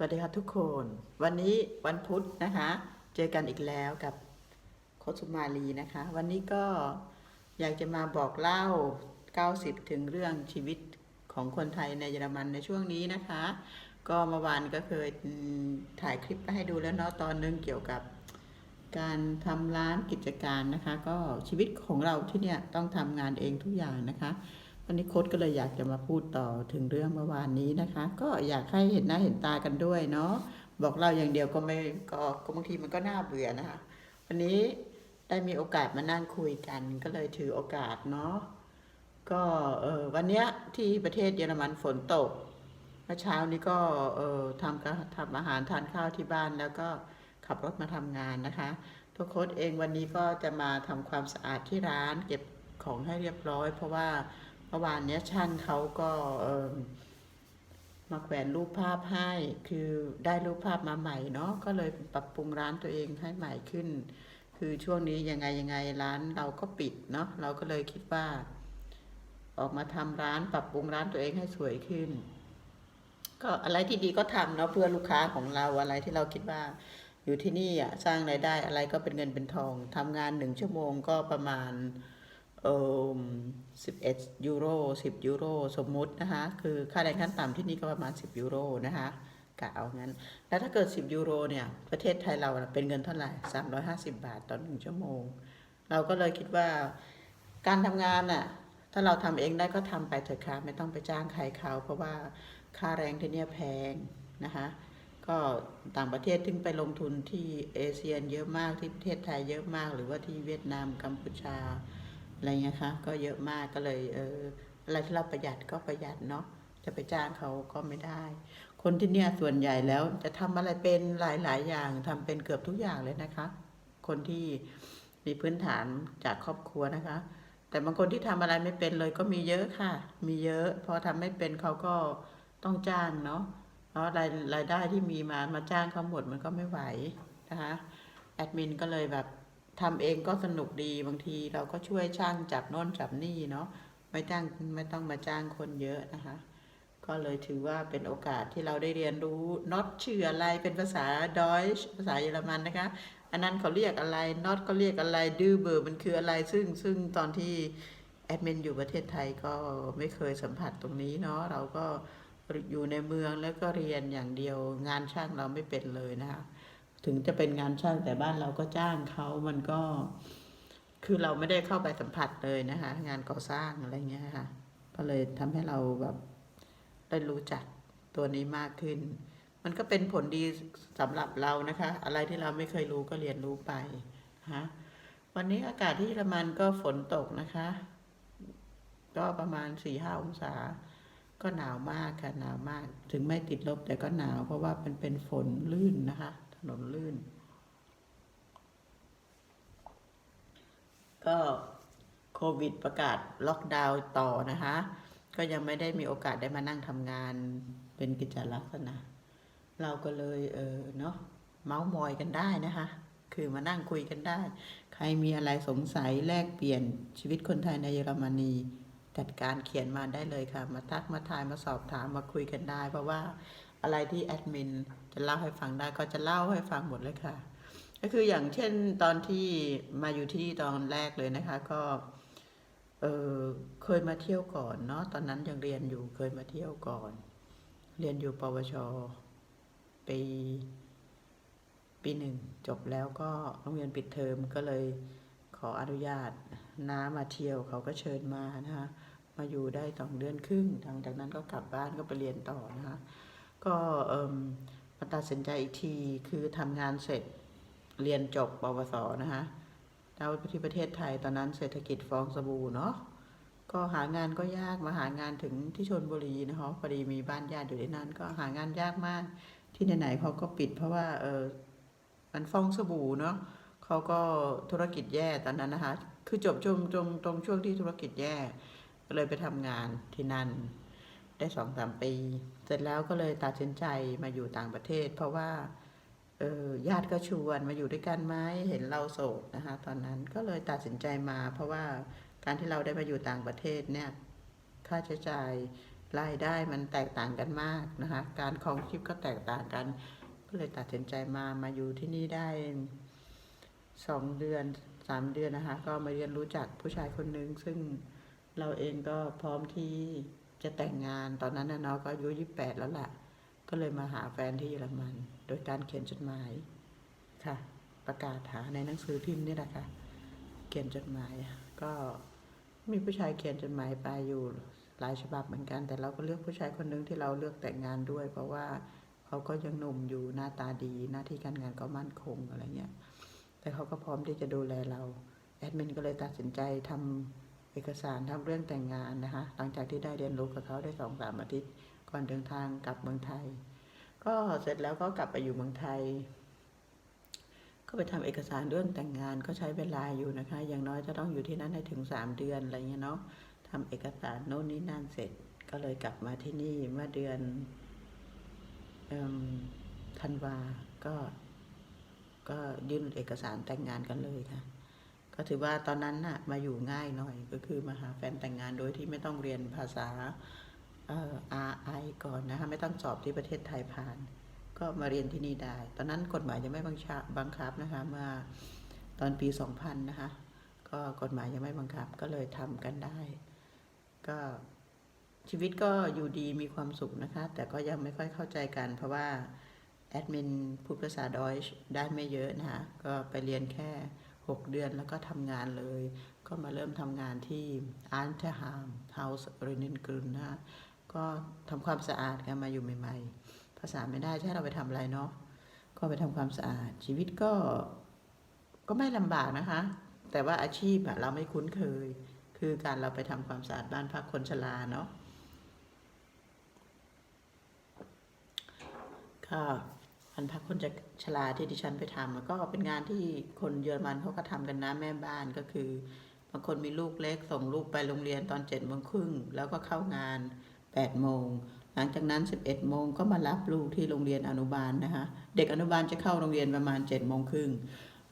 สวัสดีค่ะทุกคน วันนี้วันพุธนะคะ เจอกันอีกแล้วกับโคชสุมาลีนะคะ วันนี้ก็อยากจะมาบอกเล่า 90 ถึงเรื่องชีวิตของคนไทยในเยอรมันในช่วงนี้นะคะ ก็เมื่อวานก็เคยถ่ายคลิปไปให้ดูแล้วเนาะตอนหนึงเกี่ยวกับการทำร้านกิจการนะคะ ก็ชีวิตของเราที่เนี่ยต้องทำงานเองทุกอย่างนะคะ วันนี้โค้ดก็เลยอยากจะมาพูดต่อถึงเรื่องเมื่อวานนี้นะคะ ก็อยากให้เห็นหน้าเห็นตากันด้วยเนาะบอกเราอย่างเดียวก็ไม่ก็ก็บางทีมันก็น่าเบื่อนะคะ วันนี้ได้มีโอกาสมานั่งคุยกันก็เลยถือโอกาสเนาะก็เออวันเนี้ยที่ประเทศเยอรมันฝนตกเมื่อเช้านี้ก็เออทำก็ทำอาหารทานข้าวที่บ้านแล้วก็ขับรถมาทำงานนะคะทุกโค้ดเองวันนี้ก็จะมาทำความสะอาดที่ร้านเก็บของให้เรียบร้อย เพราะว่า เมื่อวานเนี้ยช่างเขาก็เอิ่มาแขวนรูปภาพให้ คือได้รูปภาพมาใหม่เนาะ ก็เลยปรับปรุงร้านตัวเองให้ใหม่ขึ้น คือช่วงนี้ยังไงยังไงร้านเราก็ปิดเนาะ เราก็เลยคิดว่า ออกมาทำร้านปรับปรุงร้านตัวเองให้สวยขึ้น ก็อะไรที่ดีก็ทำเนาะเพื่อลูกค้าของเราอะไรที่เราคิดว่า อยู่ที่นี่อะสร้างรายได้อะไรก็เป็นเงินเป็นทองทำงานหนึ่งชั่วโมงก็ประมาณ สิบเอ็ดยูโรสิบยูโรสมมุตินะคะ คือค่าแรงขั้นต่ำที่นี่ก็ประมาณสิบยูโรนะคะกะเอางั้น แล้วถ้าเกิดสิบยูโรเนี่ย ประเทศไทยเราเป็นเงินเท่าไหร่สามร้อยห้าสิบาทต่อหนึ่งชั่วโมง เราก็เลยคิดว่าการทำงานน่ะถ้าเราทำเองได้ก็ทำไปเถอะค่ะไม่ต้องไปจ้างใครเขา เพราะว่าค่าแรงที่นี่แพงนะคะก็ต่างประเทศถึงไปลงทุนที่เอเชียเยอะมากที่ประเทศไทยเยอะมาก หรือว่าที่เวียดนามกัมพูชา อะไรเงี้ยคะก็เยอะมากก็เลยเอออะไรที่เราประหยัดก็ประหยัดเนาะจะไปจ้างเขาก็ไม่ได้ คนที่เนี่ยส่วนใหญ่แล้วจะทำอะไรเป็นหลาย ๆ อย่างทำเป็นเกือบทุกอย่างเลยนะคะ คนที่มีพื้นฐานจากครอบครัวนะคะ แต่บางคนที่ทำอะไรไม่เป็นเลยก็มีเยอะค่ะ มีเยอะ พอทำไม่เป็นเขาก็ต้องจ้างเนาะเพราะรายรายได้ที่มีมามาจ้างเขาหมดมันก็ไม่ไหวนะคะแอดมินก็เลยแบบ ทำเองก็สนุกดีบางทีเราก็ช่วยช่างจับโน่นจับนี่เนาะไม่จ้างไม่ต้องมาจ้างคนเยอะนะคะ ก็เลยถือว่าเป็นโอกาสที่เราได้เรียนรู้น็อตชื่ออะไรเป็นภาษาดอยช์ภาษาเยอรมันนะคะ อันนั้นเขาเรียกอะไรน็อตก็เรียกอะไรดื้อเบอร์มันคืออะไรซึ่งซึ่งตอนที่แอดมินอยู่ประเทศไทยก็ไม่เคยสัมผัสตรงนี้เนาะเราก็อยู่ในเมืองแล้วก็เรียนอย่างเดียวงานช่างเราไม่เป็นเลยนะคะ ถึงจะเป็นงานช่างแต่บ้านเราก็จ้างเขามันก็ คือเราไม่ได้เข้าไปสัมผัสเลยนะคะ งานก่อสร้างอะไรเงี้ยค่ะ ก็เลยทำให้เราแบบได้รู้จักตัวนี้มากขึ้น มันก็เป็นผลดีสำหรับเรานะคะ อะไรที่เราไม่เคยรู้ก็เรียนรู้ไปนะคะวันนี้อากาศที่เยอรมันก็ฝนตกนะคะ ก็ประมาณสี่ห้าองศา ก็หนาวมากค่ะหนาวมาก ถึงไม่ติดลบแต่ก็หนาวเพราะว่ามันเป็นฝนลื่นนะคะ ถนนลื่น ก็โควิดประกาศล็อกดาวน์ต่อนะคะ ก็ยังไม่ได้มีโอกาสได้มานั่งทำงานเป็นกิจลักษณะ เราก็เลยเออเนาะเมาส์มอยกันได้นะคะ คือมานั่งคุยกันได้ ใครมีอะไรสงสัยแลกเปลี่ยนชีวิตคนไทยในเยอรมนีจัดการเขียนมาได้เลยค่ะ มาทักมาทายมาสอบถามมาคุยกันได้ เพราะว่า อะไรที่แอดมินจะเล่าให้ฟังได้ก็จะเล่าให้ฟังหมดเลยค่ะ ก็คืออย่างเช่นตอนที่มาอยู่ที่นี่ตอนแรกเลยนะคะ ก็เออเคยมาเที่ยวก่อนเนาะตอนนั้นยังเรียนอยู่เคยมาเที่ยวก่อน เรียนอยู่ปวชปีปีหนึ่งจบแล้วก็โรงเรียนปิดเทอมก็เลยขออนุญาตน้ามาเที่ยวเขาก็เชิญมานะคะมาอยู่ได้สองเดือนครึ่งหลังจากนั้นก็กลับบ้านก็ไปเรียนต่อนะคะ ก็มาตัดสินใจอีกทีคือทำงานเสร็จเรียนจบปวสนะคะแล้วที่ประเทศไทยตอนนั้นเศรษฐกิจฟองสบู่เนาะก็หางานก็ยากมาหางานถึงที่ชนบุรีนะคะพอดีมีบ้านญาติอยู่ที่นั่นก็หางานยากมาก ที่ไหนๆเขาก็ปิดเพราะว่าเออมันฟองสบู่เนาะเขาก็ธุรกิจแย่ตอนนั้นนะคะ คือจบช่วงตรงตรงช่วงที่ธุรกิจแย่ก็เลยไปทำงานที่นั่น ได้สองสามปี เสร็จแล้วก็เลยตัดสินใจมาอยู่ต่างประเทศ เพราะว่าเออญาติก็ชวนมาอยู่ด้วยกันไหมเห็นเราโสดนะคะ ตอนนั้นก็เลยตัดสินใจมา เพราะว่าการที่เราได้มาอยู่ต่างประเทศเนี่ยค่าใช้จ่ายรายได้มันแตกต่างกันมากนะคะ การครองชีพก็แตกต่างกัน ก็เลยตัดสินใจมามาอยู่ที่นี่ได้สองเดือนสามเดือนนะคะ ก็มาเรียนรู้จักผู้ชายคนหนึ่งซึ่งเราเองก็พร้อมที่ จะแต่งงานตอนนั้นนะเนาะก็อายุยี่แปดแล้วล่ะ ก็เลยมาหาแฟนที่เยอรมัน โดยการเขียนจดหมายค่ะ ประกาศหาในหนังสือพิมพ์นี่แหละค่ะเขียนจดหมายก็มีผู้ชายเขียนจดหมายไปอยู่หลายฉบับเหมือนกัน แต่เราก็เลือกผู้ชายคนหนึ่งที่เราเลือกแต่งงานด้วย เพราะว่าเขาก็ยังหนุ่มอยู่หน้าตาดี หน้าที่การงานก็มั่นคงอะไรเงี้ยแต่เขาก็พร้อมที่จะดูแลเราแอดมินก็เลยตัดสินใจทำเอกสารทำเรื่องแต่งงานนะคะหลังจากที่ได้เรียนรู้กับเขาได้สองสามอาทิตย์ก่อนเดินทางกลับเมืองไทย ก็เสร็จแล้วก็กลับไปอยู่เมืองไทย ก็ไปทำเอกสารเรื่องแต่งงานก็ใช้เวลาอยู่นะคะ อย่างน้อยจะต้องอยู่ที่นั่นให้ถึงสามเดือนอะไรเงี้ยเนาะทำเอกสารโน่นนี่นั่นเสร็จ ก็เลยกลับมาที่นี่เมื่อเดือนธันวาก็ก็ยื่นเอกสารแต่งงานกันเลยค่ะ ก็ถือว่าตอนนั้นน่ะมาอยู่ง่ายหน่อยก็คือมาหาแฟนแต่งงานโดยที่ไม่ต้องเรียนภาษาเอ่อ RI ก่อนนะคะไม่ต้องสอบที่ประเทศไทยผ่าน ก็มาเรียนที่นี่ได้ ตอนนั้นกฎหมายยังไม่บังคับบังคับนะคะเมื่อตอนปี 2000 นะคะก็กฎหมายยังไม่บังคับก็เลยทำกันได้ ก็ชีวิตก็อยู่ดีมีความสุขนะคะ แต่ก็ยังไม่ค่อยเข้าใจกัน เพราะว่าแอดมินพูดภาษาดอยช์ได้ไม่เยอะนะคะก็ไปเรียนแค่ 6 เดือนแล้วก็ทำงานเลย ก็มาเริ่มทำงานที่อันเทฮามเฮาส์เรนินกรุนนะคะก็ทำความสะอาดกันมาอยู่ใหม่ ๆ ภาษาไม่ได้ใช่เราไปทำอะไรเนาะก็ไปทำความสะอาด ชีวิตก็ก็ไม่ลำบากนะคะ แต่ว่าอาชีพอะเราไม่คุ้นเคย คือการเราไปทำความสะอาดบ้านพักคนชราเนาะก็บ้านพักคนจะชราที่ดิฉันไปทำก็เป็นงานที่คนเยอรมันเขาก็ทำกันนะแม่บ้านก็คือบางคนมีลูกเล็กส่งลูกไปโรงเรียนตอนเจ็ดโมงครึ่งแล้วก็เข้างานแปดโมงหลังจากนั้น 11โมงก็มารับลูกที่โรงเรียนอนุบาลนะคะเด็กอนุบาลจะเข้าโรงเรียนประมาณ7โมงครึ่ง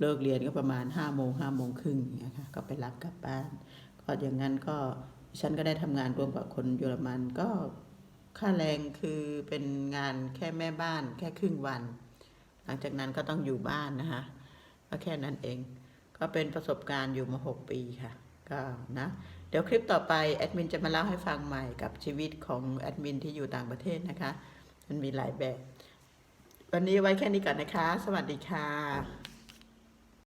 เลิกเรียนก็ประมาณ5โมง5โมงครึ่งอย่างเงี้ยค่ะก็ไปรับกลับบ้าน ก็อย่างนั้นก็ฉันก็ได้ทำงานร่วมกับคนเยอรมันก็ ค่าแรงคือเป็นงานแค่แม่บ้านแค่ครึ่งวัน หลังจากนั้นก็ต้องอยู่บ้านนะคะก็แค่นั้นเอง ก็เป็นประสบการณ์อยู่มา6ปีค่ะก็นะเดี๋ยวคลิปต่อไปแอดมินจะมาเล่าให้ฟังใหม่กับชีวิตของแอดมินที่อยู่ต่างประเทศนะคะ มันมีหลายแบบ วันนี้ไว้แค่นี้ก่อนนะคะ สวัสดีค่ะ